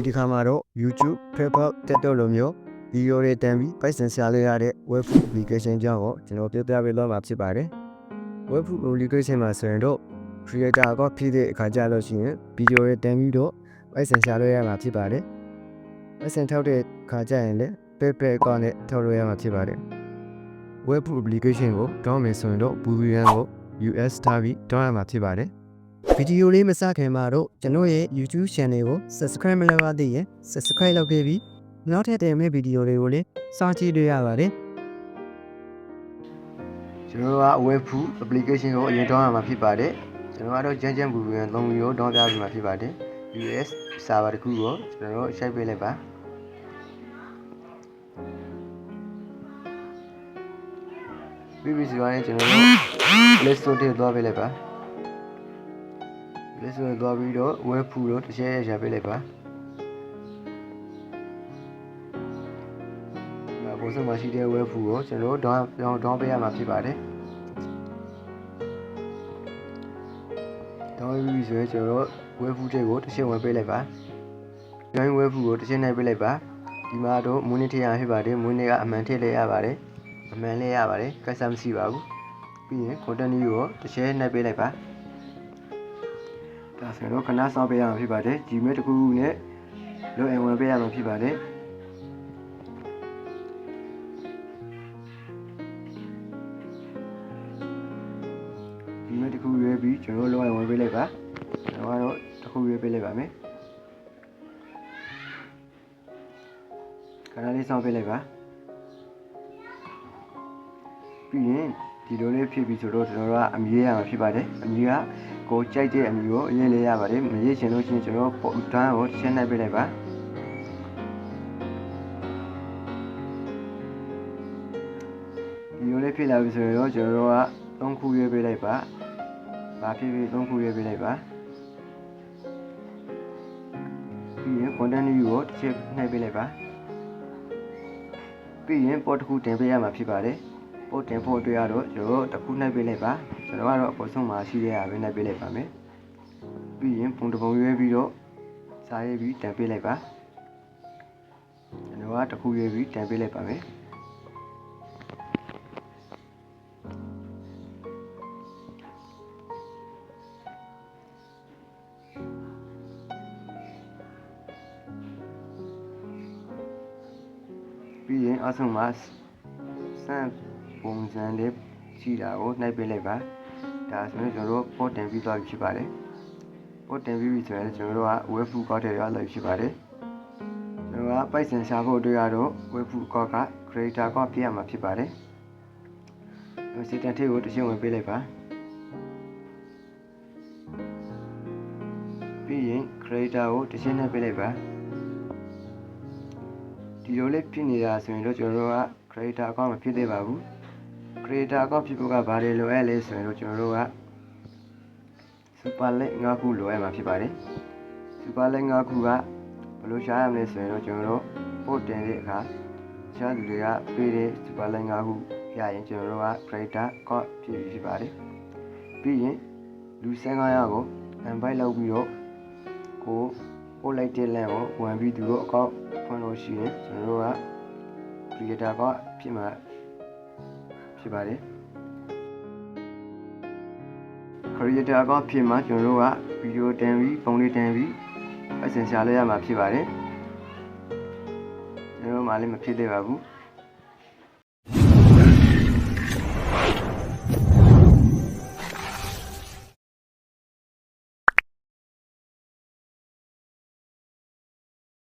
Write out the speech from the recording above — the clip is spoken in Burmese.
ဒီတစ်ခါမှာတော့ YouTube, Facebook, TikTok လိုမျိုးဗီဒီယိုတွေတင်ပြီးပိုက်ဆံရှာလို့ရတဲ့ web application ကြောင့်တော့ကျွန်တော်ပြောပြပေးတော့မှာဖြစ်ပါတယ် web application မှာဆိုရင်တော့ creator ကဖြစ်တဲ့အခါကျလို့ရှိရင်ဗီဒီယိုတွေတင်ပြီးတော့ပိုက်ဆံရှာလို့ရမှာဖြစ်ပါတယ်ပိုက်ဆံထောက်တဲ့အခါကျရင်လည်း PayPal အကောင့်နဲ့ထောက်လို့ရမှာဖြစ်ပါတယ် web application ကို download မယ်ဆိုရင်တော့ VPN ကို US ထားပြီး download ရမှာဖြစ်ပါတယ် ဗီဒီယိုလေးမစခင်မှာတော့ကျွန်တော်ရဲ့ YouTube channel ကို subscribe မလုပ်ရသေးရင် subscribe လုပ်ခဲ့ပြီးနောက်ထပ်တင်မယ့်ဗီဒီယိုတွေကိုလည်းစောင့်ကြည့်တွေ့ရပါတယ်ကျွန်တော်က web application ကိုအရင် download ရမှာဖြစ်ပါတယ်ကျွန်တော်ကတော့ Jam Jam VPN သုံးပြီးတော့ download ပြပြီးမှာဖြစ်ပါတယ် US server တစ်ခုကိုကျွန်တော်တို့ရှိုက်ပေးလိုက်ပါပြီးပြီဆိုရင်ကျွန်တော်တို့ Play Store ထဲသွားပေးလိုက်ပါ Play Store သွားပြီးတော့ web ဖူတော့တစ်ချက်ရပေးလိုက်ပါဒီမှာပုံစံမှာရှိတဲ့ web ဖူကိုကျွန်တော်တို့ down down down ပေးရမှာဖြစ်ပါတယ် down ပြီးပြီဆိုရင်ကျွန်တော်တို့ web ဖူတဲ့ကိုတစ်ချက်ဝင်ပေးလိုက်ပါ join web ဖူကိုတစ်ချက်နှိပ်ပေးလိုက်ပါဒီမှာတော့မွေးနေ့ထည့်ရဖြစ်ပါတယ်မွေးနေ့ကအမှန်ထည့်လဲရပါတယ်အမှန်လဲရပါတယ်ကတ်ဆာမရှိပါဘူးပြီးရင် continue ကိုတစ်ချက်နှိပ်ပေးလိုက်ပါ ဒါဆိုတော့ခဏစောင့်ပေးရမှာဖြစ်ပါတယ် Gmail တစ်ခုခုနဲ့ login ဝင်ပေးရမှာဖြစ်ပါတယ်ဒီမဲ့တစ်ခုရွေးပြီးကျွန်တော် login ဝင်ပေးလိုက်ပါကျွန်တော်ကတော့တစ်ခုရွေးပေးလိုက်ပါမယ်ခဏလေးစောင့်ပေးလိုက်ပါပြီးရင်ဒီလိုလေးဖြစ်ပြီဆိုတော့ကျွန်တော်တို့ကအမြည်ရမှာဖြစ်ပါတယ်အမြည်က ကိုကြိုက်တဲ့အမြည်ကိုအရင်လေးရပါတယ်မရေးချင်လို့ရှိရင်ကျွန်တော်ပုံတန်းကိုရှင်းနှိုက်ပေးလိုက်ပါဒီလိုလေးဖြစ်လာပြီဆိုရင်တော့ကျွန်တော်တို့ကသုံးခုရွေးပေးလိုက်ပါဘာဖြစ်ဖြစ်သုံးခုရွေးပေးလိုက်ပါပြီးရင် content view ကိုတစ်ချက်နှိုက်ပေးလိုက်ပါပြီးရင် port တစ်ခုတင်ပေးရမှာဖြစ်ပါတယ်ပို့တင်ဖို့အတွက်ရတော့ကျွန်တော်တို့တစ်ခုနှိုက်ပေးလိုက်ပါ ကျွန်တော်ကတော့အပေါ်ဆုံးမှာရှိတဲ့ဟာပဲနှိုက်ပေးလိုက်ပါမယ်ပြီးရင်ပုံတစ်ပုံရွေးပြီးတော့စာရေးပြီးတန်ပေးလိုက်ပါကျွန်တော်ကတစ်ခုရွေးပြီးတန်ပေးလိုက်ပါမယ်ပြီးရင်အဆုံးမှာစမ်းပုံစံလေးရှိတာကိုနှိုက်ပေးလိုက်ပါ ဒါဆိုရင်ကျွန်တော်တို့ပို့တင်ပြီးသွားပြီဖြစ်ပါတယ်ပို့တင်ပြီးပြီဆိုရင်ကျွန်တော်တို့က web ဖူကောက်တယ်ရလို့ဖြစ်ပါတယ်ကျွန်တော်ကပိုက်ဆံရှာဖို့အတွက်ရတော့ web ဖူကောက်က creator ကောက်ပြရမှာဖြစ်ပါတယ်ဒီစီတန်ထေးကိုတစ်ချင်းဝင်ပေးလိုက်ပါပြီးရင် creator ကိုတစ်ချင်းနှိုက်ပေးလိုက်ပါဒီလိုလေးဖြစ်နေတာဆိုရင်တော့ကျွန်တော်တို့က creator account မဖြစ်သေးပါဘူး creator account ဖြစ်ဖို့ကဘာတွေလိုအပ်လဲဆိုရင်တော့ကျွန်တော်တို့က super link ၅ခုလိုအပ်မှာဖြစ်ပါတယ် super link ၅ခုကဘယ်လိုရှားရမလဲဆိုရင်တော့ကျွန်တော်တို့ပို့တင်တဲ့အခါရှားသူတွေကပေးတဲ့ super link ၅ခုရရင်ကျွန်တော်တို့က creator account ဖြစ်ပြီဖြစ်ပါတယ်ပြီးရင်လူ15ယောက်ကို invite လုပ်ပြီးတော့ကိုပို့လိုက်တဲ့ link ကိုဝင်ပြီးသူတို့ account ဖွင့်လို့ရှိရင်ကျွန်တော်တို့က creator ကဖြစ်မှာ ဖြစ်ပါတယ်။ Creator account ဖြစ်မှာကျွန်တော်တို့က video တင်ပြီးပုံလေးတင်ပြီးအစင်ရှာလဲရမှာဖြစ်ပါတယ်။ကျွန်တော်တို့မှလည်းမဖြစ်သေးပါဘူး။